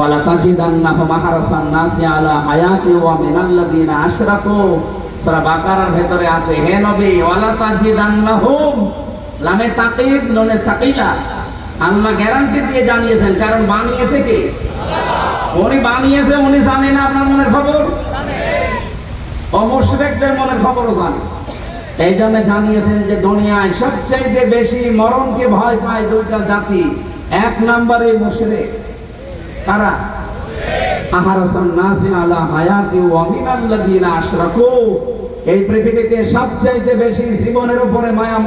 ফালাতাজিদান্নাহুম আহরাসান নাসি আলা হায়াতি ওয়া মিনাল্লাযিনা আশরাকু। সূরা বাকারার ভেতরে আছে, হে নবী ওয়ালা তাজিদান্নাহুম লামে তাকিদ নুনে সাকিলা। আল্লাহ গ্যারান্টি দিয়ে জানিয়েছেন, কারণ বানিয়েছে কে? উনি বানিয়েছে, উনি জানেন আপনার মনের খবর? অমুশরিকদের মনের খবরও জানে। এই জন্য জানিয়েছেন যে, দুনিয়ায় সবচাইতে বেশি মরণকে ভয় পায় দুইটা জাতি। এক নম্বরে মুশরিক আশরাকু। এই পৃথিবীতে বেশি জীবনের উপরে মায়া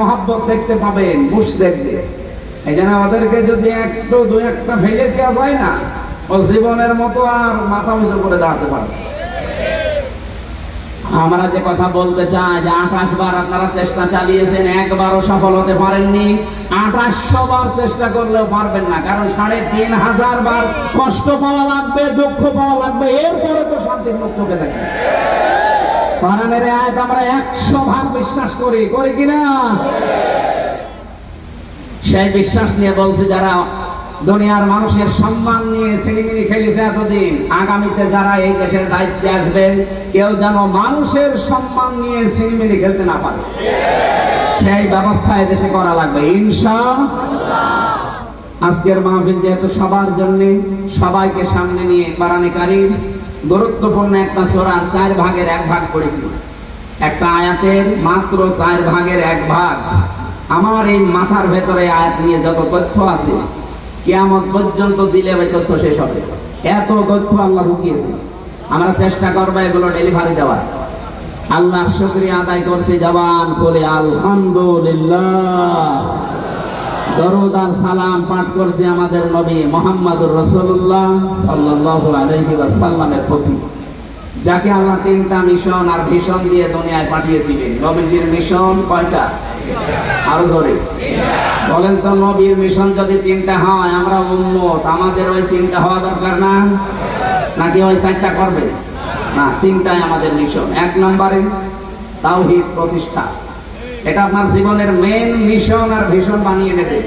দেখতে পাবেন এই জন্য যদি একটু দু একটা দেওয়া যায় না, ও জীবনের মতো আর মাথা উঁচু করে দাঁড়াতে পারবে আমরা যে কথা বলতে চাই, যে আঠাশ বার আপনারা চেষ্টা চালিয়েছেন, একবারও সফল হতে পারেননি। আঠাশশো বার চেষ্টা করলেও পারবেন না, কারণ সাড়ে তিন হাজার বার কষ্ট পাওয়া লাগবে, দুঃখ পাওয়া লাগবে, এরপরে তো শান্তি মুক্ত পেতে থাকবে কোরআনের আয়াত আমরা একশো ভাগ বিশ্বাস করি করি কিনা? সেই বিশ্বাস নিয়ে বলছি, যারা দুনিয়ার মানুষের সম্মান নিয়ে সিনেমিনি খেলেছে এতদিন। আগামীতে যারা এই দেশের দায়িত্বে আসবে, কেউ যেন মানুষের সম্মান নিয়ে সিনেমিনি খেলতে না পারে। সেই ব্যবস্থা দেশে করা লাগবে। ইনশা আজকের মাহফিল যেহেতু সবার জন্য, সবাইকে সামনে নিয়ে বারানে কারিম গুরুত্বপূর্ণ একটা সোরার চার ভাগের এক ভাগ করেছি একটা আয়াতের মাত্র চার ভাগের এক ভাগ। আমার এই মাথার ভেতরে আয়াত নিয়ে যত তথ্য আছে কিয়ামত পর্যন্ত দিলে ওই তথ্য শেষ হবে। এত তথ্য আল্লাহ ঢুকিয়েছে আমরা চেষ্টা করব এগুলো ডেলিভারি দেওয়ার। আল্লাহর শুক্রিয়া আদায় করছি জবান করে আলহামদুলিল্লাহ। দরুদ সালাম পাঠ করছি আমাদের নবী মোহাম্মদুর রসুল্লাহ সাল্লাল্লাহু আলাইহি ওয়াসাল্লামের প্রতি। যাকে আল্লাহ তিনটা মিশন আর ভিশন দিয়ে দুনিয়ায় পাঠিয়েছিলেন। নবীজির মিশন কয়টা? আরও জোরে। বলেন তো, নবীর মিশন যদি তিনটা হয়, আমরা উম্মত। আমাদের ওই তিনটা হওয়া দরকার না? নাকি ওই চারটা করবে? না, তিনটাই আমাদের মিশন। এক নম্বরে তাওহীদ প্রতিষ্ঠা। এটা আপনার জীবনের মেন মিশন আর ভীষণ বানিয়ে নেবে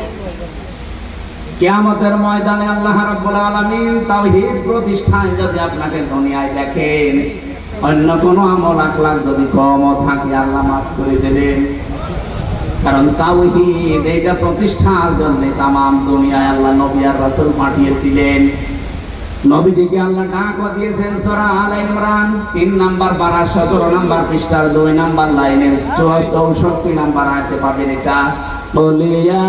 কিয়ামতের ময়দানে আল্লাহ রাব্বুল আলামিন তাওহীদ প্রতিষ্ঠায় যদি আপনাকে দুনিয়ায় দেখেন, অন্য কোনো আমল আখলাক যদি কমও থাকে, আল্লাহ মাফ করে দেবেন। কারণ তাওহীদ এটা প্রতিষ্ঠার জন্য তামাম দুনিয়ায় আল্লাহ নবী আর রাসূল পাঠিয়েছিলেন। নবীজিকে আল্লাহ দিয়েছেন আল ইমরান 3 নাম্বার পারা 17 নাম্বার পৃষ্ঠার 2 নাম্বার লাইনের 64 নাম্বার পাবেন এটা। বলিয়া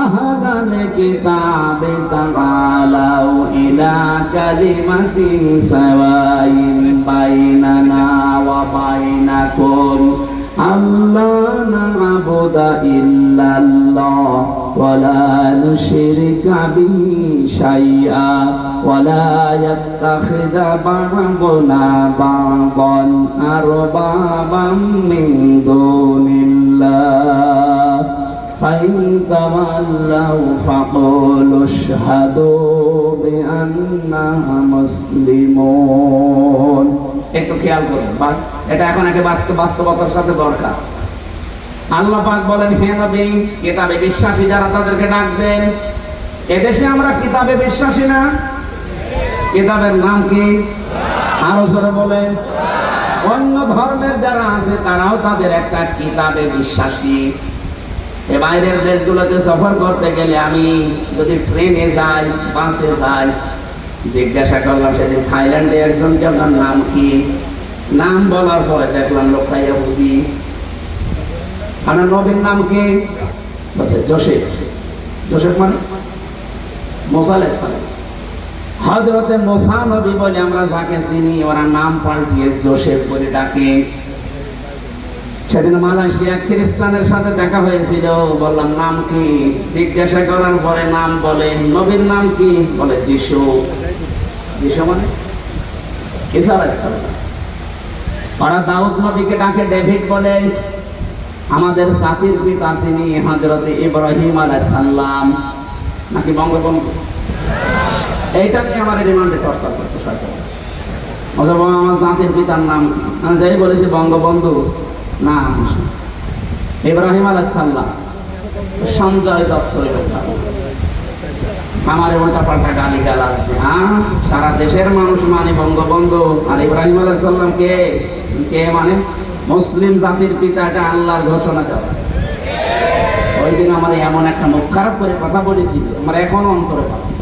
আহাদান কিতাবে তাআলাউ ইলা কালিমাতিন সাওয়াইন বাইনানা ওয়া বাইনাকুম। আল্লাহ নাবুদা ইল্লাল্লাহ ওয়ালা নুশরিকা বিহি শাইআ ওয়ালা ইয়াত্তাখিযা বা'দুনা বা'দান আরবাবাম মিন দুনিল্লাহ فإن تولوا فقولوا اشهدوا بأننا مسلمون একটু খেয়াল করুন। এটা এখন একে বাস্তব বাস্তবতার সাথে দরকার। আল্লাহ পাক বলেন, হে নবী, কিতাবে বিশ্বাসী যারা তাদেরকে ডাকবেন, এদেশে আমরা কিতাবে বিশ্বাসী না? কিতাবের নাম কি? আরও জোরে বলেন। অন্য ধর্মের যারা আছে, তারাও তাদের একটা কিতাবে বিশ্বাসী। এ বাইরের দেশগুলোতে সফর করতে গেলে আমি যদি ট্রেনে যাই, বাসে যাই, জিজ্ঞাসা করলাম, সেদিন থাইল্যান্ডে একজন আপনার নাম কি? নাম বলার পরে দেখলাম লোকটা ইহুদি। আপনার নবীর নাম কি? বলছে জোসেফ। জোসেফ মানে? মোসা হজরতে মোসা নবী বলে আমরা যাকে চিনি, ওরা নাম পাল্টিয়ে জোসেফ বলে ডাকে। সেদিন মালয়েশিয়া খ্রিস্টানের সাথে দেখা হয়েছিল, বললাম, নাম কি? জিজ্ঞাসা করার পরে নাম বলে, নবীর নাম কি? বলে, যিশু। যিশু মানে? সালাম। ওরা দাউদ নবীকে ডাকে, ডেভিড বলে আমাদের জাতির পিতা যিনি হজরত ইব্রাহিম আলাইহিস সালাম। নাকি বঙ্গবন্ধু? এইটা নিয়ে আমার রিমান্ডে চর্চা করতে সরকার অথবা আমার জাতির পিতার নাম আমি যাই বলেছি বঙ্গবন্ধু, না ইব্রাহিম আলাইহিস সালাম, সঞ্জয় এই আমার উল্টা পাল্টা গালি গালা হ্যাঁ সারা দেশের মানুষ মানে বঙ্গবন্ধু আর ইব্রাহিম আলাইসাল্লাম কে? কে মানে? মুসলিম জাতির পিতা এটা আল্লাহর ঘোষণা দেওয়া। ওই দিন আমার এমন একটা মুখ খারাপ করে কথা বলেছি আমার এখনও অন্তরে পাচ্ছে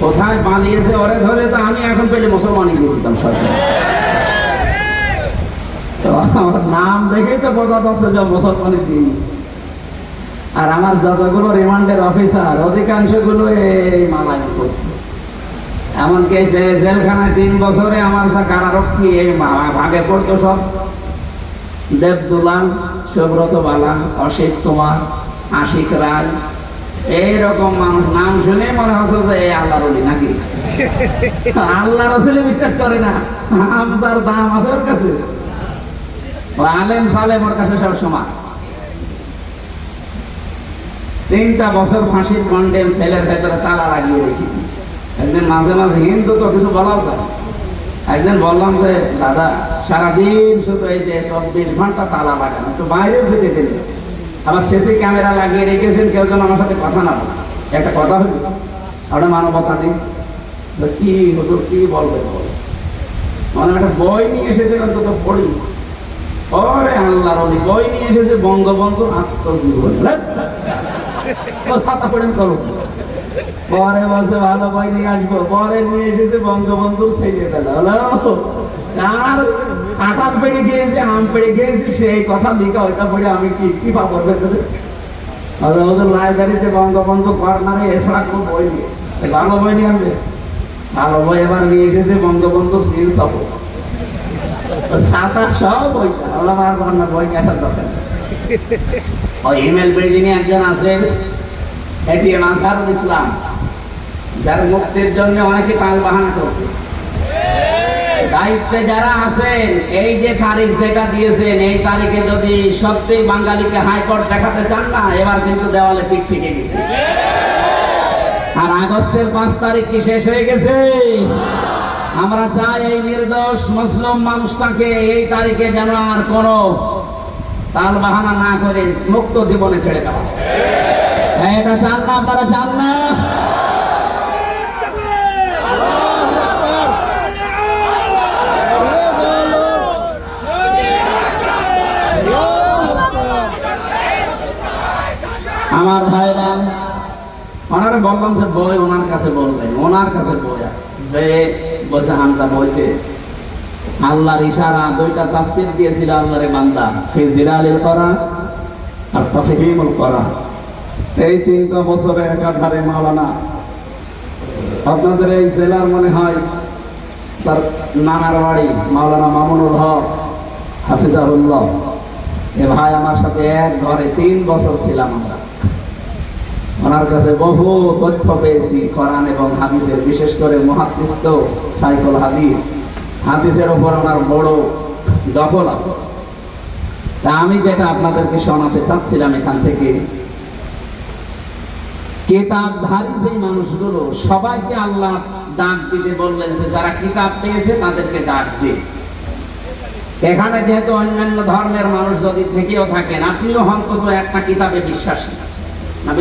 কোথায় পালিয়েছে ওরে ধরে তো আমি এখন পেলে মুসলমানই দিতাম সরকার। আমার নাম দেখেই তো বোঝা যাচ্ছে যে দিই আর আমার যতগুলো রিমান্ডের অফিসার অধিকাংশগুলো এই মালাই করতো এমনকি জেলখানায় তিন বছরে আমার কারারক্ষী, এই ভাগে পড়তো সব। দেবদুলাল, সুব্রত বালা, অসিত কুমার, আশিক রায়, এইরকম মানুষ। নাম শুনে মনে হতো যে এই আল্লাহর অলি নাকি? আল্লাহ রসুলে বিশ্বাস করে না। আমজার দাম আছে ওর কাছে। আলেম সালেম ওর কাছে সব সমান তিনটা বছর ফাঁসির কন্ডেম ছেলের ভেতরে তালা লাগিয়ে রেখেছি। একদিন মাঝে মাঝে হিন্দু তো কিছু বলাও যায়। একদিন বললাম যে, দাদা, সারাদিন শুধু এই যে চব্বিশ ঘণ্টা তালা লাগানো তো বাইরেও যেতে দিন। আবার শেষে ক্যামেরা লাগিয়ে রেখেছেন, কেউ যেন আমার সাথে কথা না বলে। একটা কথা হইল ওটা মানবতা নেই। কি হতো কি বলবে বলো মানে একটা বই নিয়ে এসেছে, অন্তত পড়ি। ওরে আল্লাহর অলি, বই নিয়ে এসেছে বঙ্গবন্ধু আত্মজীবন। ছাতা পড়েন করো পরে বলছে, ভালো বই নিয়ে আসব। পরে নিয়ে এসেছে বঙ্গবন্ধুর ছেলে দাদা। আর পেড়ে গিয়েছে, আম পেড়ে গিয়েছে সেই কথা লিখা ওইটা পড়ে আমি কি কি পাবো লাইব্রেরিতে বঙ্গবন্ধু কর্নারে এছাড়া বই নেই। ভালো বই নিয়ে আনবে? ভালো বই এবার নিয়ে এসেছে বঙ্গবন্ধুর সিন সব সাত আট সব বই আমরা আর কর্নার বই নিয়ে আসার দরকার। ওই ইমেল বিল্ডিং এ একজন আছেন আনসারুল ইসলাম। যার মুক্তির জন্য অনেকে কাল বাহানা করছে। দায়িত্বে যারা আছেন, এই যে তারিখ যেটা দিয়েছেন, এই তারিখে যদি সত্যি বাঙালিকে হাইকোর্ট দেখাতে চান না, এবার কিন্তু দেওয়ালে পিঠ থেকে গেছে আর আগস্টের পাঁচ তারিখ কি শেষ হয়ে গেছে? আমরা চাই এই নির্দোষ মুসলিম মানুষটাকে এই তারিখে যেন আর কোনো তাল বাহানা না করে মুক্ত জীবনে ছেড়ে দেওয়া। এটা চান না, আপনারা চান না। আমার ভাইরা ওনারা বললাম যে বই ওনার কাছে বলবেন ওনার কাছে বই আছে। যে বলছে, হামজা বই চেয়েছে আল্লাহর ইশারা, দুইটা তাফসির দিয়েছিল আল্লাহর বান্দা ফিজিরা আলীর করা আর তফিহিমুল করা এই তিনটা বছরে একাধারে মাওলানা, আপনাদের এই জেলার মনে হয় তার নানার বাড়ি মাওলানা মামুনুল হক, হাফিজাহুল্লাহ। এ ভাই আমার সাথে এক ঘরে তিন বছর ছিলাম আমরা। ওনার কাছে বহু তথ্য পেয়েছি, কোরআন এবং হাদিসের, বিশেষ করে তো সাইকল হাদিস। হাদিসের উপর ওনার বড় দখল আছে। তা আমি যেটা আপনাদেরকে শোনাতে চাচ্ছিলাম এখান থেকে, কেতাবধারী যে মানুষগুলো, সবাইকে আল্লাহ ডাক দিতে বললেন যে, যারা কিতাব পেয়েছে তাদেরকে ডাক দিন এখানে যেহেতু অন্যান্য ধর্মের মানুষ যদি থেকেও থাকেন, আপনিও অন্তত একটা কিতাবে বিশ্বাসী। না